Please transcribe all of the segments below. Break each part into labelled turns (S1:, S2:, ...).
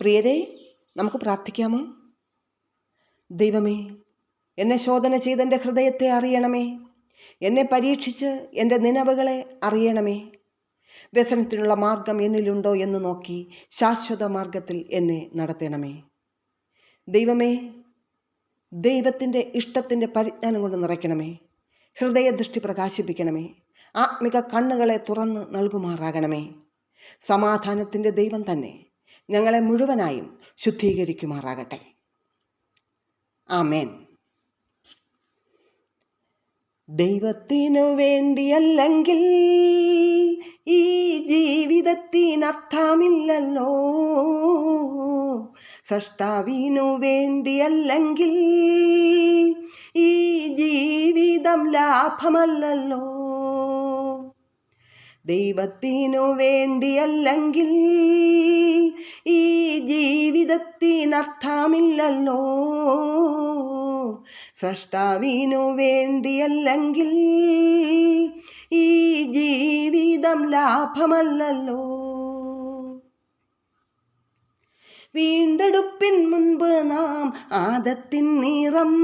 S1: പ്രിയരെ നമുക്ക് പ്രാർത്ഥിക്കാമോ? ദൈവമേ എന്നെ ശോധന ചെയ്ത് എന്റെ ഹൃദയത്തെ അറിയണമേ. എന്നെ പരീക്ഷിച്ച് എന്റെ നിലവുകളെ അറിയണമേ. വ്യസനത്തിനുള്ള മാർഗം എന്നിലുണ്ടോ എന്ന് നോക്കി ശാശ്വത മാർഗത്തിൽ എന്നെ നടത്തണമേ. ദൈവമേ ദൈവത്തിന്റെ ഇഷ്ടത്തിന്റെ പരിജ്ഞാനം കൊണ്ട് നിറയ്ക്കണമേ. ഹൃദയദൃഷ്ടി പ്രകാശിപ്പിക്കണമേ. ആത്മിക കണ്ണുകളെ തുറന്ന് നൽകുമാറാകണമേ. സമാധാനത്തിന്റെ ദൈവം തന്നെ. ഞങ്ങളെ മുഴുവനായും ശുദ്ധീകരിക്കുമാറാകട്ടെ. ആമേൻ. ദൈവത്തിനു വേണ്ടിയല്ലെങ്കിൽ ഈ ജീവിതത്തിനർത്ഥമില്ലല്ലോ. സൃഷ്ടാവിനു വേണ്ടിയല്ലെങ്കിൽ ഈ ജീവിതം ലാഭമല്ലല്ലോ. ദൈവത്തിനു വേണ്ടിയല്ലെങ്കിൽ ജീവിതത്തിനർത്ഥമില്ലല്ലോ സൃഷ്ടാവിനു വേണ്ടിയല്ലെങ്കിൽ ഈ ജീവിതം ലാഭമല്ലല്ലോ. വീണ്ടെടുപ്പിൻ മുൻപ് നാം ആദത്തിൻ നിറം.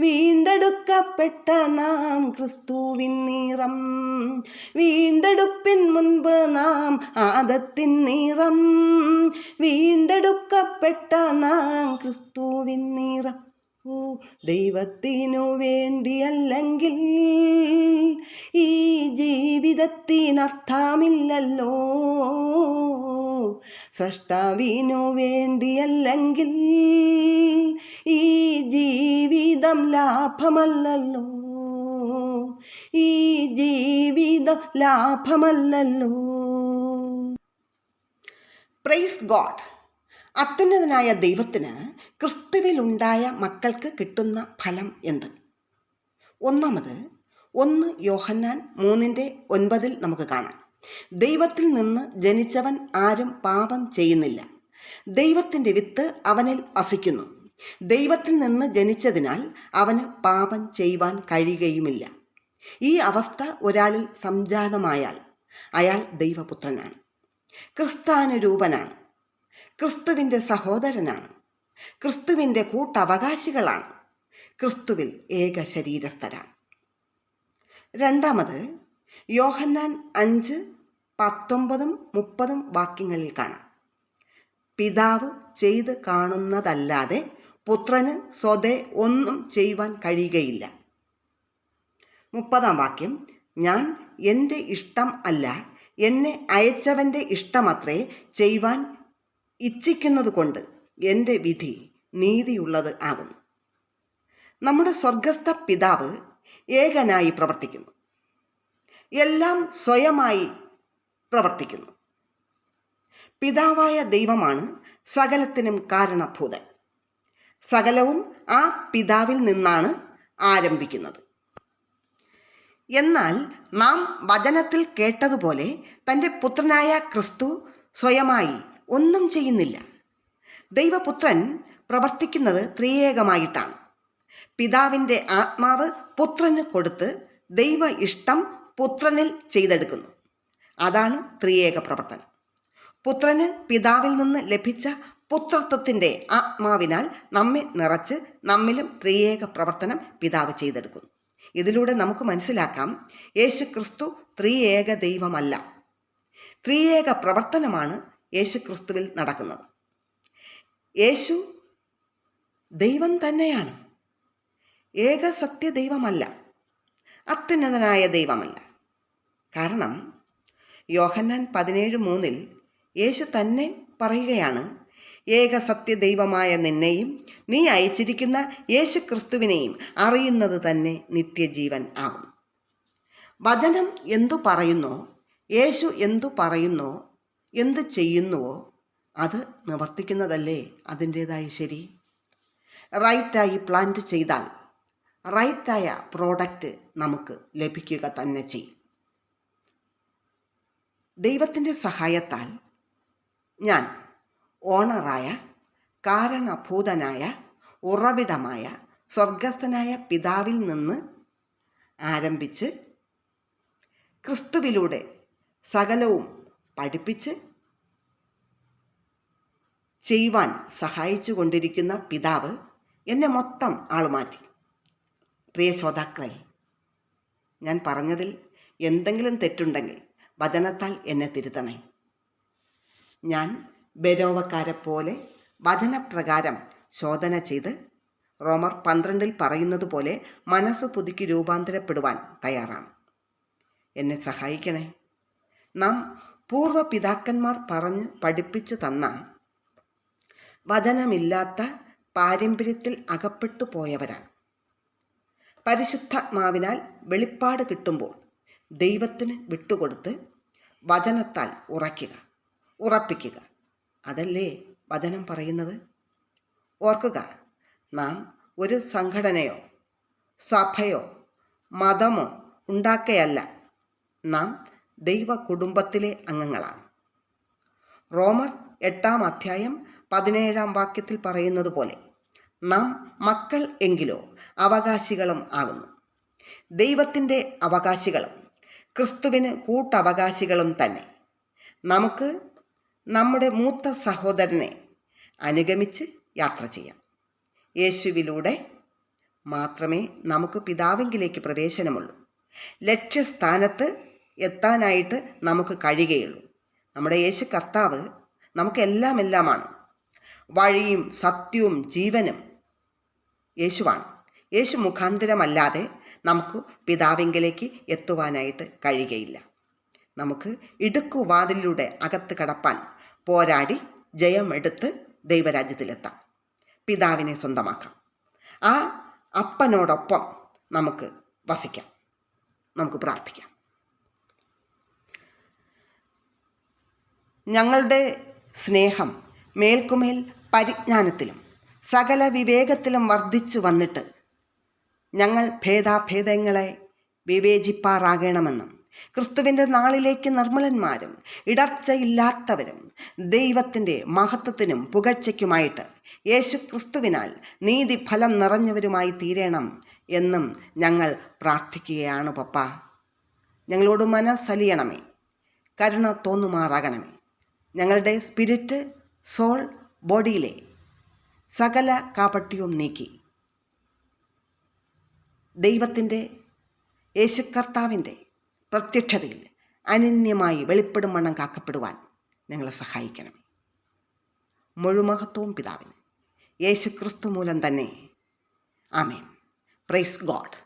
S1: വീണ്ടെടുക്കപ്പെട്ട നാം ക്രിസ്തുവിൻ നിറം. വീണ്ടെടുപ്പിൻ മുൻപ് നാം ആദത്തിൻ നിറം. വീണ്ടെടുക്കപ്പെട്ട നാം ക്രിസ്തുവിൻ നിറം. ഓ ദൈവത്തിനു വേണ്ടിയല്ലെങ്കിൽ ഈ ജീവിതത്തിനർത്ഥമില്ലല്ലോ. സൃഷ്ടാവിനു വേണ്ടിയല്ലെങ്കിൽ ഈ ജീവിതം ലാഭമല്ലല്ലോ. ഈ ജീവിതം ലാഭമല്ലല്ലോ. പ്രൈസ് ഗോഡ് അത്യുന്നതനായ ദൈവത്തിന് ക്രിസ്തുവിലുണ്ടായ മക്കൾക്ക് കിട്ടുന്ന ഫലം എന്ത്? ഒന്നാമത് ഒന്ന് യോഹന്നാൻ മൂന്നിന്റെ ഒൻപതിൽ നമുക്ക് കാണാം. ദൈവത്തിൽ നിന്ന് ജനിച്ചവൻ ആരും പാപം ചെയ്യുന്നില്ല. ദൈവത്തിന്റെ വിത്ത് അവനിൽ വസിക്കുന്നു. ദൈവത്തിൽ നിന്ന് ജനിച്ചതിനാൽ അവന് പാപം ചെയ്യുവാൻ കഴിയുകയുമില്ല. ഈ അവസ്ഥ ഒരാളിൽ സംജാതമായാൽ അയാൾ ദൈവപുത്രനാണ്. ക്രിസ്താനുരൂപനാണ് ക്രിസ്തുവിന്റെ സഹോദരനാണ്. ക്രിസ്തുവിന്റെ കൂട്ടവകാശികളാണ്. ക്രിസ്തുവിൽ ഏക ശരീരസ്ഥരാണ്. രണ്ടാമത് യോഹന്നാൻ അഞ്ച് പത്തൊമ്പതും മുപ്പതും വാക്യങ്ങളിൽ കാണാം. പിതാവ് ചെയ്ത് കാണുന്നതല്ലാതെ പുത്രന് സ്വതേ ഒന്നും ചെയ്യുവാൻ കഴിയുകയില്ല. മുപ്പതാം വാക്യം ഞാൻ എന്റെ ഇഷ്ടം അല്ല എന്നെ അയച്ചവന്റെ ഇഷ്ടമത്രേ ചെയ്യുവാൻ ഇച്ഛിക്കുന്നത് കൊണ്ട് എന്റെ വിധി നീതിയുള്ളത് ആകുന്നു. നമ്മുടെ സ്വർഗസ്ഥ പിതാവ് ഏകനായി പ്രവർത്തിക്കുന്നു. എല്ലാം സ്വയമായി പ്രവർത്തിക്കുന്നു. പിതാവായ ദൈവമാണ് സകലത്തിനും കാരണഭൂതൻ. സകലവും ആ പിതാവിൽ നിന്നാണ് ആരംഭിക്കുന്നത്. എന്നാൽ നാം വചനത്തിൽ കേട്ടതുപോലെ തന്റെ പുത്രനായ ക്രിസ്തു സ്വയമായി ഒന്നും ചെയ്യുന്നില്ല. ദൈവപുത്രൻ പ്രവർത്തിക്കുന്നത് ത്രിയേകമായിട്ടാണ്. പിതാവിന്റെ ആത്മാവ് പുത്രന് കൊടുത്ത് ദൈവ ഇഷ്ടം പുത്രനിൽ ചെയ്തെടുക്കുന്നു. അതാണ് ത്രിയേക പ്രവർത്തനം. പുത്രന് പിതാവിൽ നിന്ന് ലഭിച്ച പുത്രത്വത്തിന്റെ ആത്മാവിനാൽ നമ്മെ നിറച്ച് നമ്മിലും ത്രിയേക പ്രവർത്തനം പിതാവ് ചെയ്തെടുക്കുന്നു. ഇതിലൂടെ നമുക്ക് മനസ്സിലാക്കാം യേശു ക്രിസ്തു ത്രിയേക ദൈവമല്ല. ത്രിയേക പ്രവർത്തനമാണ് യേശു ക്രിസ്തുവിൽ നടക്കുന്നത്. യേശു ദൈവം തന്നെയാണ്. ഏക സത്യ ദൈവമല്ല അത്യുന്നതനായ ദൈവമല്ല. കാരണം യോഹന്നാൻ പതിനേഴ് മൂന്നിൽ യേശു തന്നെ പറയുകയാണ് ഏക സത്യ ദൈവമായ നിന്നെയും നീ അയച്ചിരിക്കുന്ന യേശു ക്രിസ്തുവിനെയും അറിയുന്നത് തന്നെ നിത്യജീവൻ ആകും. വചനം എന്തു പറയുന്നോ യേശു എന്തു പറയുന്നോ എന്തു ചെയ്യുന്നുവോ അത് നിവർത്തിക്കുന്നതല്ലേ അതിന്റേതായ ശരി? റൈറ്റായി പ്ലാന്റ് ചെയ്താൽ റൈറ്റായ പ്രോഡക്റ്റ് നമുക്ക് ലഭിക്കുക തന്നെ ചെയ്യും. ദൈവത്തിന്റെ സഹായത്താൽ ഞാൻ ഓണറായ കാരണഭൂതനായ ഉറവിടമായ സ്വർഗസ്ഥനായ പിതാവിൽ നിന്ന് ആരംഭിച്ച് ക്രിസ്തുവിലൂടെ സകലവും പഠിപ്പിച്ച് ചെയ്യുവാൻ സഹായിച്ചു കൊണ്ടിരിക്കുന്ന പിതാവ് എന്നെ മൊത്തം ആളുമാറ്റി പ്രിയ ശ്രോതാക്കളെ ഞാൻ പറഞ്ഞതിൽ എന്തെങ്കിലും തെറ്റുണ്ടെങ്കിൽ വചനത്താൽ എന്നെ തിരുത്തണേ. ഞാൻ ബെനോവക്കാരെ പോലെ വചനപ്രകാരം ശോധന ചെയ്ത് റോമർ പന്ത്രണ്ടിൽ പറയുന്നത് പോലെ മനസ്സ് പുതുക്കി രൂപാന്തരപ്പെടുവാൻ തയ്യാറാണ്. എന്നെ സഹായിക്കണേ. നാം പൂർവ പിതാക്കന്മാർ പറഞ്ഞ് പഠിപ്പിച്ചു തന്ന വചനമില്ലാത്ത പാരമ്പര്യത്തിൽ അകപ്പെട്ടു പോയവരാണ്. പരിശുദ്ധാത്മാവിനാൽ വെളിപ്പാട് കിട്ടുമ്പോൾ ദൈവത്തിന് വിട്ടുകൊടുത്ത് വചനത്താൽ ഉറയ്ക്കുക ഉറപ്പിക്കുക. അതല്ലേ വചനം പറയുന്നത്? ഓർക്കുക നാം ഒരു സംഘടനയോ സഭയോ മതമോ ഉണ്ടാക്കയല്ല. നാം ദൈവ കുടുംബത്തിലെ അംഗങ്ങളാണ്. റോമർ എട്ടാം അധ്യായം പതിനേഴാം വാക്യത്തിൽ പറയുന്നത് പോലെ നാം മക്കൾ എങ്കിലോ അവകാശികളും ആകുന്നു. ദൈവത്തിന്റെ അവകാശികളും ക്രിസ്തുവിന് കൂട്ടവകാശികളും തന്നെ. നമുക്ക് നമ്മുടെ മൂത്ത സഹോദരനെ അനുഗമിച്ച് യാത്ര ചെയ്യാം. യേശുവിലൂടെ മാത്രമേ നമുക്ക് പിതാവിങ്കിലേക്ക് പ്രവേശനമുള്ളൂ. ലക്ഷ്യസ്ഥാനത്ത് എത്താനായിട്ട് നമുക്ക് കഴിയുകയുള്ളൂ. നമ്മുടെ യേശു കർത്താവ് നമുക്കെല്ലാം എല്ലാമാണ്. വഴിയും സത്യവും ജീവനും യേശുവാണ്. യേശു മുഖാന്തരമല്ലാതെ നമുക്ക് പിതാവിങ്കിലേക്ക് എത്തുവാനായിട്ട് കഴിയുകയില്ല. നമുക്ക് ഇടുക്കുവാതിലൂടെ അകത്ത് കടപ്പാൻ പോരാടി ജയമെടുത്ത് ദൈവരാജ്യത്തിലെത്താം. പിതാവിനെ സ്വന്തമാക്കാം. ആ അപ്പനോടൊപ്പം നമുക്ക് വസിക്കാം. നമുക്ക് പ്രാർത്ഥിക്കാം. ഞങ്ങളുടെ സ്നേഹം മേൽക്കുമേൽ പരിജ്ഞാനത്തിലും സകല വിവേകത്തിലും വർദ്ധിച്ചു വന്നിട്ട് ഞങ്ങൾ ഭേദാഭേദങ്ങളെ വിവേചിപ്പാറാകണമെന്നും ക്രിസ്തുവിന്റെ നാളിലേക്ക് നിർമ്മലന്മാരും ഇടർച്ചയില്ലാത്തവരും ദൈവത്തിന്റെ മഹത്വത്തിനും പുകഴ്ചയ്ക്കുമായിട്ട് യേശു ക്രിസ്തുവിനാൽ നീതിഫലം നിറഞ്ഞവരുമായി തീരണം എന്നും ഞങ്ങൾ പ്രാർത്ഥിക്കുകയാണ് പപ്പ. ഞങ്ങളോട് മനസ്സലിയണമേ. കരുണ തോന്നുമാറാകണമേ. ഞങ്ങളുടെ സ്പിരിറ്റ് സോൾ ബോഡിയിലെ സകല കാപട്യവും നീക്കി. ദൈവത്തിന്റെ യേശുക്കർത്താവിന്റെ പ്രത്യക്ഷതയിൽ അനന്യമായി വെളിപ്പെടും വണ്ണം കാക്കപ്പെടുവാൻ ഞങ്ങളെ സഹായിക്കണം മുഴുമഹത്വവും പിതാവിന്. യേശുക്രിസ്തു മൂലം തന്നെ. ആമേൻ. Praise God.